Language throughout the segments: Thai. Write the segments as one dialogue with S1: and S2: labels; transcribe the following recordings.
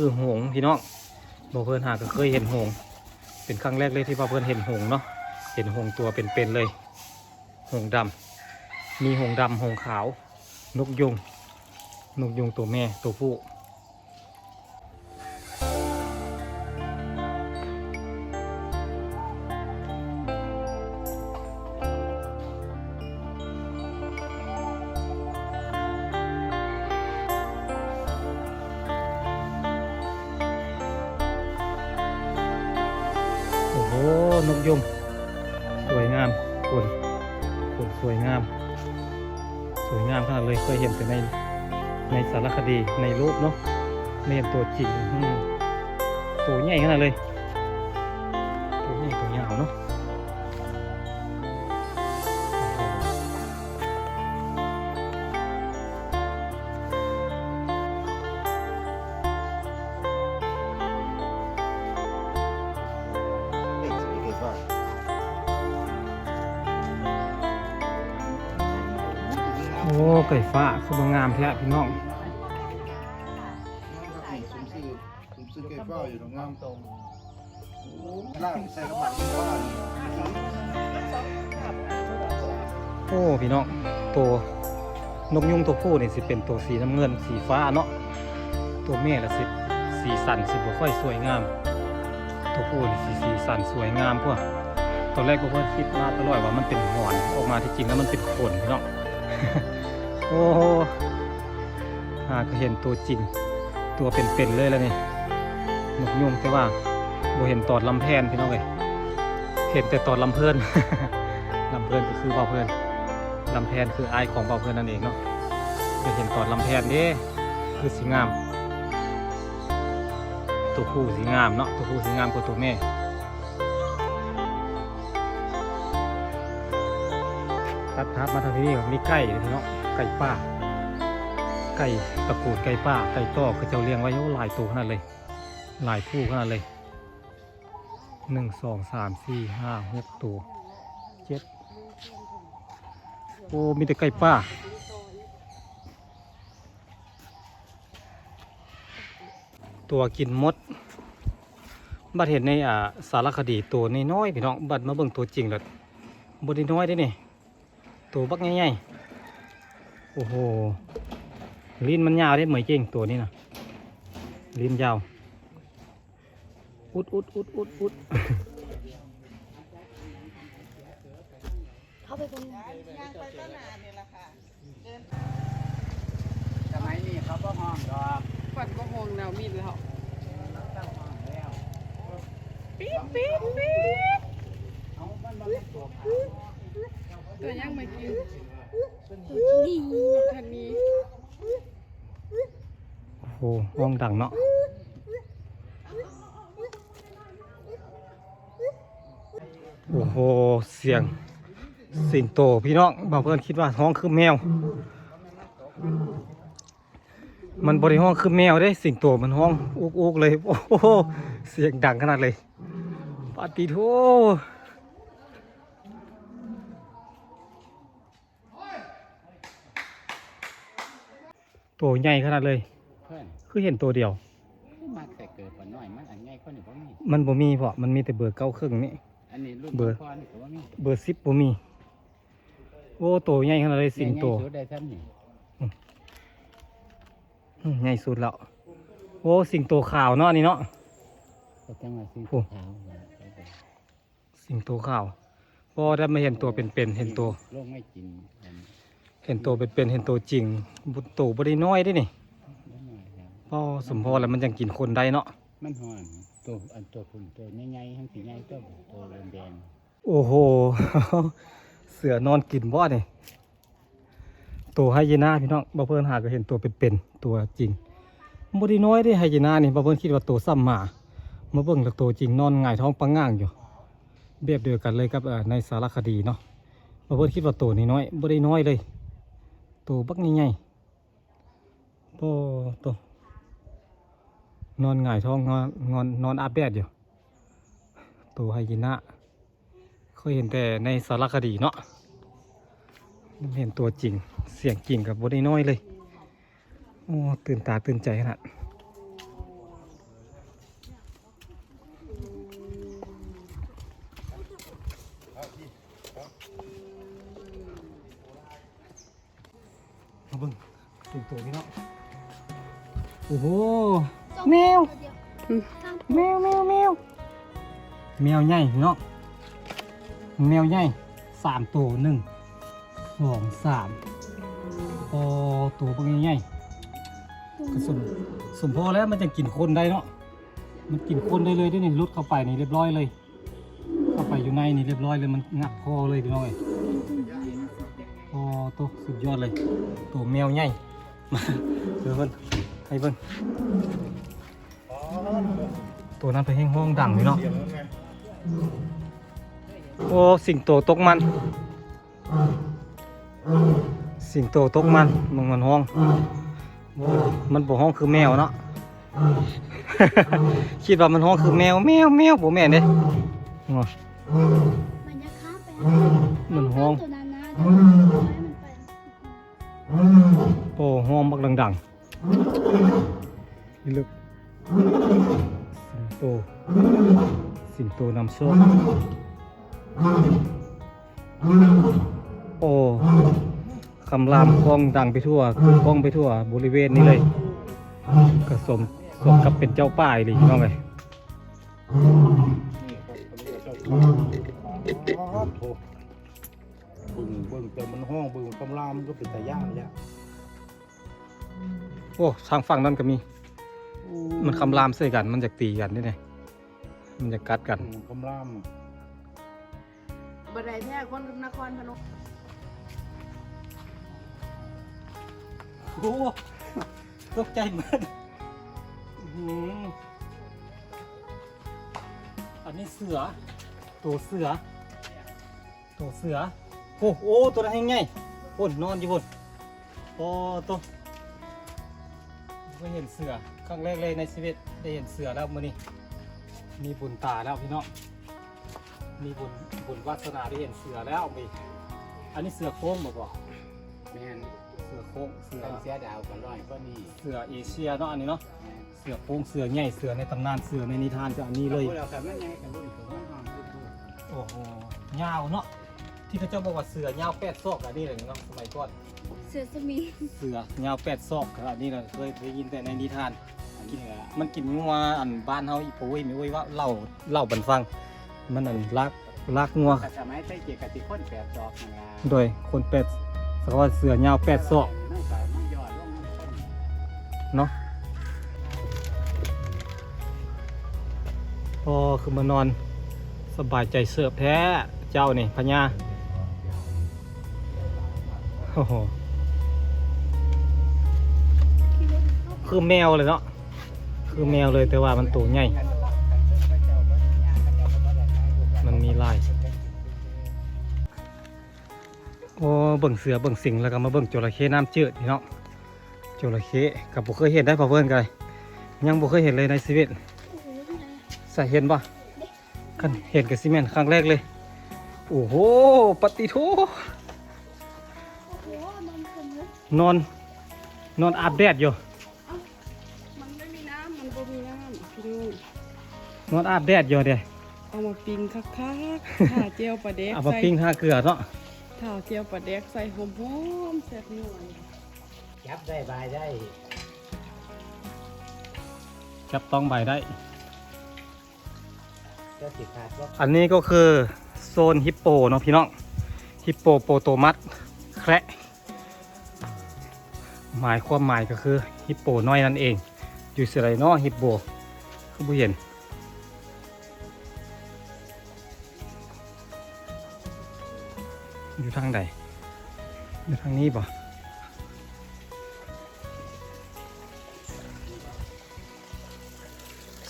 S1: คือหงส์พี่น้องบอกเพื่อนหาก็เคยเห็นหง เป็นครั้งแรกเลยที่ว่าเพื่อนเห็นหงเนาะเห็นหงตัวเป็นๆเลย หงส์ดำมีหงส์ดำหงขาว นกยุง นกยุงตัวแม่ตัวผู้ ในสารคดีในรูปเนาะเมนตัวจริงตัวใหญ่ขนาดเลย บางงามแท้พี่น้อง
S2: ผมซื้อผมซื้อเก็บเฝ้าอยู่ตรงงามตรงล่างใส่กระบะที่ว่า
S1: โอ้พี่น้องตัวนกยุงตัวผู้นี่สิเป็นตัวสีน้ำเงินสีฟ้าเนาะตัวแม่ละสิสีสันสิบ่ค่อยสวยงาม ตัวผู้นี่สีสีสันสวยงามพวกตอนแรกก็เพิ่นคิดมาตลอดว่ามันเป็นหอนออกมาที่จริงแล้วมันเป็นขนพี่น้อง โอ้โหหาก็เห็นตัวจริง ตัวเป็นๆเลยแล้วนี่นกยุงแต่ว่าบ่เห็นตอดลำแพนพี่น้องเลยเห็นแต่ตอดลำเพลินลำเพลินก็คือเบาเพลินลำแพนคือไอของเบาเพลินนั่นเองเนาะจะเห็นตอนลำแพนเด้คือสีงาม ตัวผู้สีงามเนาะตัวผู้สีงามกว่าตัวแม่ ตัดทับมาทางนี้มีไก่เลยพี่เนาะไก่ป่าไก่ตระกูลไก่ป่าไก่ต้อคือเจ้าเลี้ยงไว้โอ้หลายตัวขนาดเลยหลายผู้ขนาดเลยหนึ่งสองสามสี่ห้าหกตัวเจ็ดโอ้มีแต่ไก่ป่าตัวกินมด บัดเห็นในอ่าสารคดีตัวน้อยๆพี่น้อง บัดมาเบิ่งตัวจริงแล้วบไดน้อยได้นี่ ตัวบักใหญ่ๆโอ้โหลิ้นมันยาวได้เหมือนจริงตัวนี้นะลิ้นยาวอุดอุดอุดอุดอุด
S3: เข้าไปบน
S2: สมัยนี้เขาก็ห้องดอก
S4: ฝันก็คงแนวมีดแล้ว
S2: ตั้งห้องแล้ว
S4: ปี๊ดปี๊ดปี๊ด
S2: เอามันมาเป็นตัวขาว
S4: ตัวยังม่กิน
S3: ดี
S4: ทันนี้
S1: โอ้โหห้องดังเนาะโอ้โห เสียง สิงโตพี่น้องบางเพื่อนคิดว่าห้องคือแมว มันบริห้องคือแมวได้สิงโตมันห้องอุกอุกๆเลย โอ้โห เสียงดังขนาดเลยปาติโท ตัวใหญ่ขนาดเลย
S2: เพื่อน
S1: คือเห็นตัวเดียว
S2: มาแต่เกิดปน้อยมันอันใหญ่คนหนึ่งก็มี
S1: มันบ่มีเพราะมันมีแต่เบอร์เก้าครึ่งนี่
S2: อันนี้รุ่น
S1: เบอร์
S2: พ่อนี่ก็ว่ามี
S1: เบอร์สิบบ่มี โอ้ตัวใหญ่ขนาดเลยสิงโต
S2: ใหญ่สุดได้ซ้ำนี่
S1: อืมใหญ่สุดแล้ว โอ้สิงโตขาวเนาะนี่เนาะ
S2: ก็จังหวะสี
S1: โอ้
S2: ขาว
S1: สิงโตขาวพอได้มาเห็นตัวเป็นๆเห็นตัว
S2: โลกไม่กินอัน
S1: เห็นตัวเป็นๆเห็นตัวจริงบุโตบ่ได้น้อยเด้นี่
S2: น้อยๆครับ
S1: พอสมพอแล้วมันยังกินคนได้เนาะ
S2: มันห่อนตัวอันตัวพุ่นตัวใหญ่ๆทั้งสีใหญ่ตัวตัวแดง
S1: โอ้โห เสือนอนกินบ่นี่ตัวไฮยีน่าพี่น้องบ่เพิ่นหาก็เห็นตัวเป็นๆตัวจริงบ่ได้น้อยเด้ไฮยีน่านี่บ่เพิ่นคิดว่าตัวซ้ำหมามาเบิ่งแล้วตัวจริงนอนหงายท้องปังง่างอยู่แบบเดียวกันเลยกับเอ่อในสารคดีเนาะบ่เพิ่นคิดว่าตัวนี้น้อยบ่ได้น้อยเลย ตัวบักใหญ่ๆโอ้ตัวนอนหงายท้องนอนนอนนอนอาบแดดอยู่ตัวไฮยีน่าเคยเห็นแต่ในสารคดีเนาะเห็นตัวจริงเสียงจริงกับบได้น้อยเลย โอ้ ตื่นตาตื่นใจขนาด สิงโตพี่น้องโอ้โห
S3: แมว
S1: แมวแมวแมวแมวใหญ่พี่น้องแมวใหญ่สามตัวหนึ่งสองสามพอตัวพวกนี้ใหญ่ก็สมสมพอแล้วมันจะกินคนได้เนาะมันกินคนได้เลยได้นี่ลุดเข้าไปนี่เรียบร้อยเลยเข้าไปอยู่ในนี่เรียบร้อยเลยมันงับคอเลยพี่น้องเอ้ยโอ้ตัวสุดยอดเลย ตัวแมวใหญ่ มาเดี๋ยวเพิ่นให้เพิ่นตัวนั้นไปแห้งห้องดังพี่น้อง
S2: เสียงแล้วไง
S1: โอ้สิงโตตกมัน สิงโตตกมันมึงมันห้องโอ้มันบ่ห้องคือแมวเนาะคิดว่ามันห้องคือแมวแมวแมวบ่แม่นเด้โอ้
S3: มันจะข้ามไป
S1: มันห้อง โอ้ห้องบักดังๆนี่ลึกสิงโต สิงโตนำโชคโอ้คำรามกล้องดังไปทั่วกล้องไปทั่วบริเวณนี้เลยก็สมสมกับเป็นเจ้าป้ายเลยน้องเลย
S2: โอ้ บึงบึงแต่มันห้องบึงคำรามก็เป็นตาย่านแล้ว
S1: โอ้ทางฝั่งนั้นก็มี มันคำรามใส่กัน มันจะตีกันนี่ไงมันจะกัดกัน
S2: คำราม
S4: บันไดแท้คนนครพนม
S1: โอ้ตกใจมือนอันนี้เสือ ตัวเสือ ตัวเสือ โอ้โหตัวนั้นยังไงพ่นนอนอยู่พ่นโอ้ตัวไม่เห็นเสือครั้งแรกเลยในชีวิตได้เห็นเสือแล้วมื้อนี้มีบุญตาแล้วพี่น้องมีบุญบุญวาสนาได้เห็นเสือแล้วมีอันนี้เสือโค้งบอกบอก
S5: แม่น
S1: เสือโค้งเสือ
S5: เป็นเสียดาวกันร้อยก็นี่
S1: เสือเอเชียเนาะอันนี้เนาะเสือโค้งเสือใหญ่เสือในตำนานเสือในนิทานจะอันนี้เลย
S5: พวกเราแต่ไม่ไงกันรุ่นถึงมันห้องรุ่น
S1: โอ้โหยาวเนาะ ที่พระเจ้าบอกว่าเสือยาวแปดซอกอันนี้เลยเนาะสมัยก่อน
S3: เสือสมิง
S1: เสือยาวแปดซอกอันนี้เราเคยได้ยินแต่ในนิทาน
S5: อันนี้ก็
S1: มันกินงัวอันบ้านเฮาอีโป้ยไม่โอ้ยว่าเล่าเล่าบันฟัง มันอันลักลักงัว
S5: สมัยใช้เกียร์กติคนแปดดอกนั่นล่ะ
S1: โดยคนแปดสักว่าเสือยาวแปดซอก
S5: นั่นก็มันยอดลงต้น
S1: เนาะพอคือมานอนสบายใจเสือบแท้เจ้านี่พญา โอ้โหคือแมวเลยเนาะคือแมวเลยแต่ว่ามันตัวใหญ่มันมีลายโอ้เบิ่งเสือเบิ่งสิงแล้วก็มาเบิ่งจระเข้น้ำจืดพี่เนาะจระเข้กับบ่เคยเห็นได้พอเพื่อนกันยังบ่เคยเห็นเลยในชีวิต
S3: โอ้โหที่ไหน
S1: ใส่เห็นปะคันเห็นกับซีเมนต์ครั้งแรกเลย โอ้โหปฏิท
S3: โอ้โหมันค นเลย
S1: นอน นอนอาบแดดอยู่
S4: มันไม่มีน้ำมันบ่มีน้ำพี่ดู
S1: นอนอาบแดดอยู่เด้
S4: เอามาปิ้งคักๆถ่าเจียวปลาเด็ก
S1: เอามา
S4: ใส่
S1: ปิ้งท่าเกลือเนาะ
S4: ถ่าเจียวปลาเด็กใส่หอมๆแซ่บหน่อย
S5: จับได้บายได้
S1: จับต้องใบได้
S5: ก็สิขาดว่า
S1: อันนี้ก็คือโซนฮิปโปเนาะพี่น้อง ฮิปโปโปโตมัสแคระ หมายความหมายก็คือฮิปโปน้อยนั่นเอง อยู่สิไรเนาะฮิปโปคือผู้เห็นอยู่ทางใดอยู่ทางนี้ป่ะ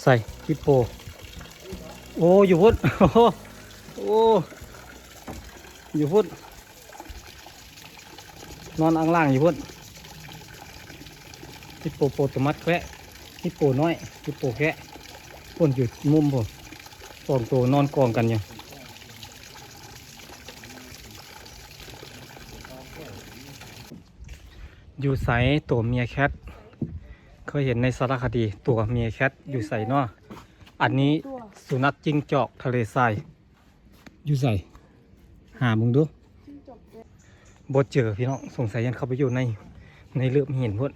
S1: ใส่ฮิปโป โอ้อยู่พุ่นโอ้โอ้อยู่พุ่นนอนอ่างล่างอยู่พุ่น ฮิปโปโปตมัสแคะฮิปโปน้อยฮิปโปแคะพ่นอยู่มุมพุ่นสองตัวนอนกองกันอยู่อยู่ใสตัวเมียแคทเคยเห็นในสารคดีตัวเมียแคทอยู่ใสเนาะอันนี้สุนัขจิ้งจอกทะเลทรายอยู่ใส่หามึงดู
S4: จิ้งจก
S1: บดเจอพี่น้องสงสัยยันเข้าไปอยู่ในในเลือบเห็นพุ่น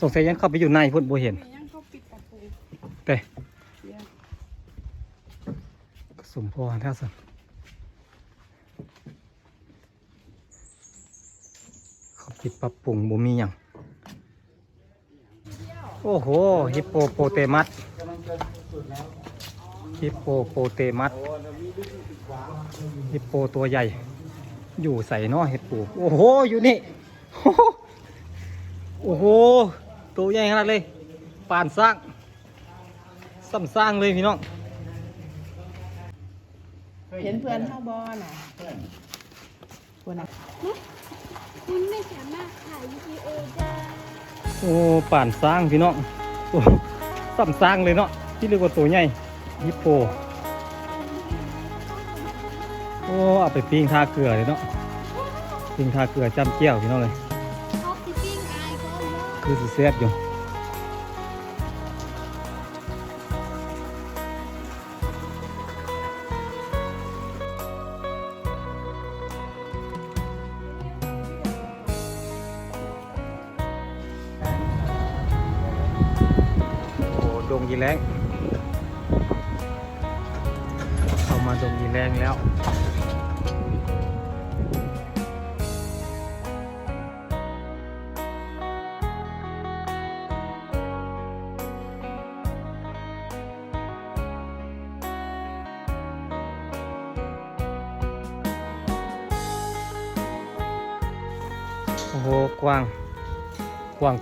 S1: สงสัยยังเข้าไปอยู่ในพุ่นบ่เห็น
S4: มียังเขาปิดประตู
S1: แต่
S4: เดี๋ยว
S1: สมพอท่าสันเขาปิดปรับปรุงบ่มีหยังโอ้โห ฮิปโปโปเตมัสฮิปโปโปเตมัสฮิปโปตัวใหญ่ อยู่ใส่เนอเห็ดปู โอ้โห อยู่นี่ โอ้โหตัว ใหญ่ขนาดเลยปานสร้างซ้ำสร้างเลยพี่น้อง
S4: เห็นเพื่อนเข้าบอน่ะคนน่ะ
S3: คุณไม่สามารถถ่ายวิดีโอได้
S1: โอ้ป่านสร้างพี่น้องโอ้ซ้ำสร้างเลยเนาะที่เรียกว่าตัวใหญ่ฮิปโปโอ้เอาไปปิ้งทาเกลือเลยเนาะปิ้งทาเกลือจ้ำเจียวพี่น้องเลย คือสีแซ่บอยู่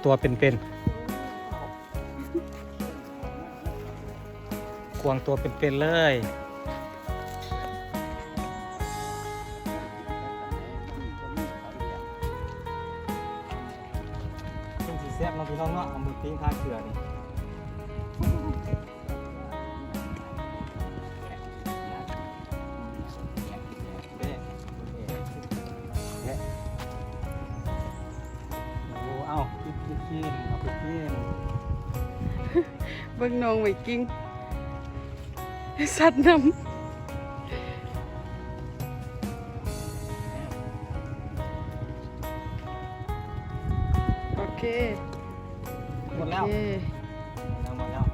S1: ตัวเป็นๆกว้างตัวเป็นๆเลยเป็นสีแซ่บเนาะพี่น้องเนาะเอามือปิ้งทาเกลือนี่ เบิ่
S4: งน้องไว้กิ้งสัตว์น้ำโอเค
S1: หมดแล้ว
S4: โอเค
S1: ยังหมดแล้ว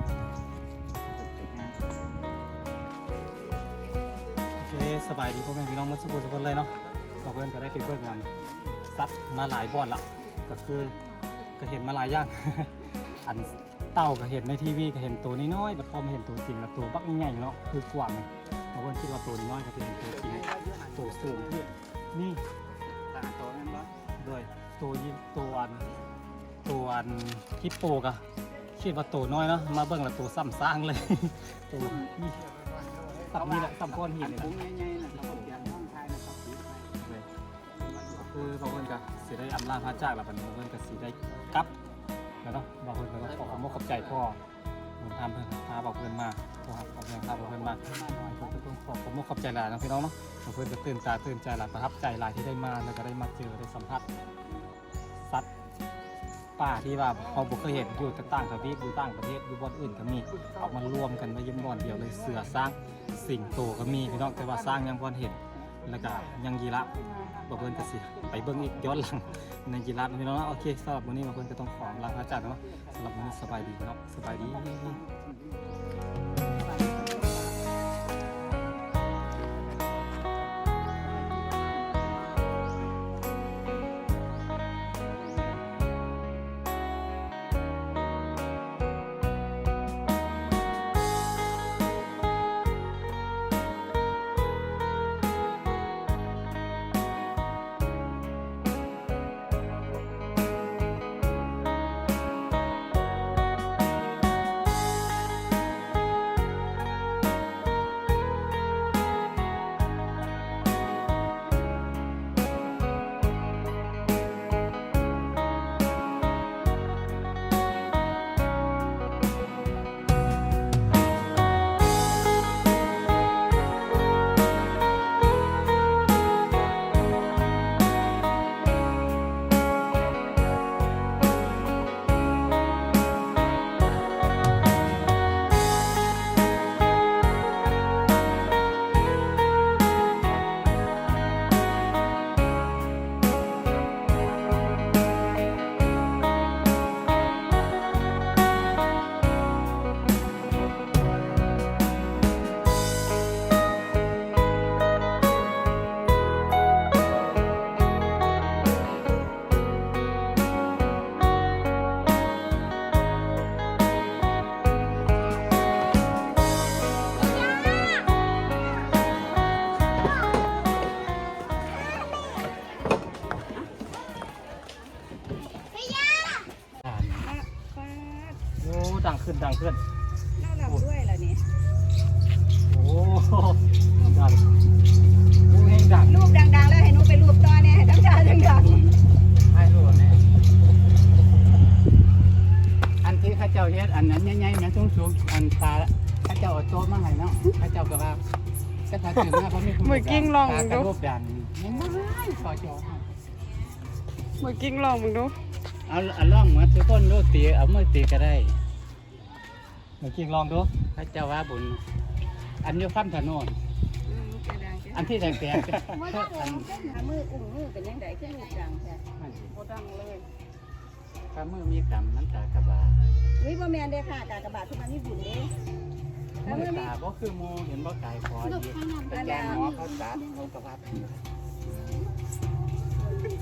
S1: โอเคสบายดีพ่อแม่พี่น้องมาสุขสุขเลยเนาะเราเพื่อนก็ได้ไปเพื่อนงานซัดมาหลายบอนละก็คือก็เห็นมาหลายอย่าง อัน เต่าก็เห็นในทีวีก็เห็นตัวน้อยๆแต่พอมาเห็นตัวจริงแล้วตัวบักใหญ่ๆเนาะคือกว้างเลยเราเพื่อนคิดว่าตัวน้อยก็เป็นตัวจริงตัวสูงที่นี่
S5: ตาโตนั่นบ่
S1: ด้วยตัวยิตัวอันตัวอันฮิปโปกะคิดว่าตัวน้อยเนาะมาเบิ่งแล้วตัวซ้ำสร้างเลยตัวนี่ซ้ำนี่แหละซ้ำก้อนหินเลย
S5: ปุ้
S1: นะ
S5: งใหญ่ๆน่ะเพื่อนะครับปิดไว้
S1: เลยคือบางคนก็สิได้อำลาพระจากแล้วบัดนี้บางคนก็สิได้กลับ แล้วเนาะบางคนก็ขอขอบคุณขอบใจพ่อผมทำเพื่อนพาบอกเพื่อนมาขอขอบคุณพาบอกเพื่อนมาผมก็ต้องขอขอบคุณขอบใจหลายนะพี่น้องเนาะบางคนก็ตื่นตาตื่นใจหลายประทับใจหลายที่ได้มาแล้วก็ได้มาเจอได้สัมผัสสัตว์ป่าที่ว่าเขาบุเคยเห็นอยู่ต่างๆทวีปอยู่ต่างประเทศอยู่บอนอื่นก็มีเอามารวมกันไว้อยังบ่อนเดียวเลยเสือสร้างสิงโตก็มีพี่น้องแต่ว่าสร้างยังบ่อนเห็น แล้วก็ยังยีราฟบ่เพิ่นก็สิไปเบิ่งอีกย้อนหลังในยีราฟพี่น้องเนาะโอเคสำหรับวันนี้มาเพิ่นก็ต้องขอลาพระจากเนาะสำหรับวันนี้สบายดีเนาะสบายดี ขึ้นดังขึ้น
S3: น่าหลับด้วยเหรอนี่
S1: โอ้ดังโอ้แห้งดัง
S3: รูปดังๆ แล้วให้หนูไปรูปต่อเนี่ยให้น้ำตาดัง
S5: ไอ้รู้ไหมอันที่เข้าเจ้าเฮ็ดอันนั้นใหญ่ๆแม่สูงสูงๆอันตาเข้าเจ้าเอาโต๊ะมาให้เนาะเข้าเจ้าก็ว่าก็ตาตื่นมาเพราะมีคนตากระรูปดันยังไม่พอจอ
S4: เมื่อกิ้งลองมึงดู
S5: เอาเอาล่องเหมือนทุกคนดูตีเอามือตีก็ได้
S1: เมื่อกี้ลองดู
S5: เข้าเจ้าว่าบุญ อันอยู่ข้ามถนน
S3: ๆอืมแกดัง
S5: อันที่แดง
S3: ว่าดังเลยหามืออุ้งมือเป็นยังไงขึ้นดังแท้
S5: ๆมันสิ
S3: บ่ดังเลย
S5: ถ้ามือมีกำมันตากระบา
S3: วิบ่แม่นเด้ค่ะกากบาททุกวันนี้บุญเด้ถ้า
S5: มื
S3: มื
S5: อ
S3: อมี
S5: ตาบ่คือหมูเห็นบ่กายคอดีแต่แกหมอเขาตัดเขากระพับ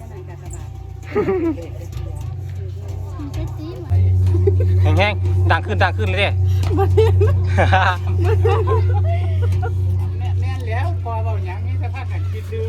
S3: ก็นั่นกากบาท
S4: จะตีมัน
S1: แห้งแห้งดังขึ้นดังขึ้นเลยเด้
S5: แม่แม่นแล้วพอเราหยังนี่สภาพกันคิดดู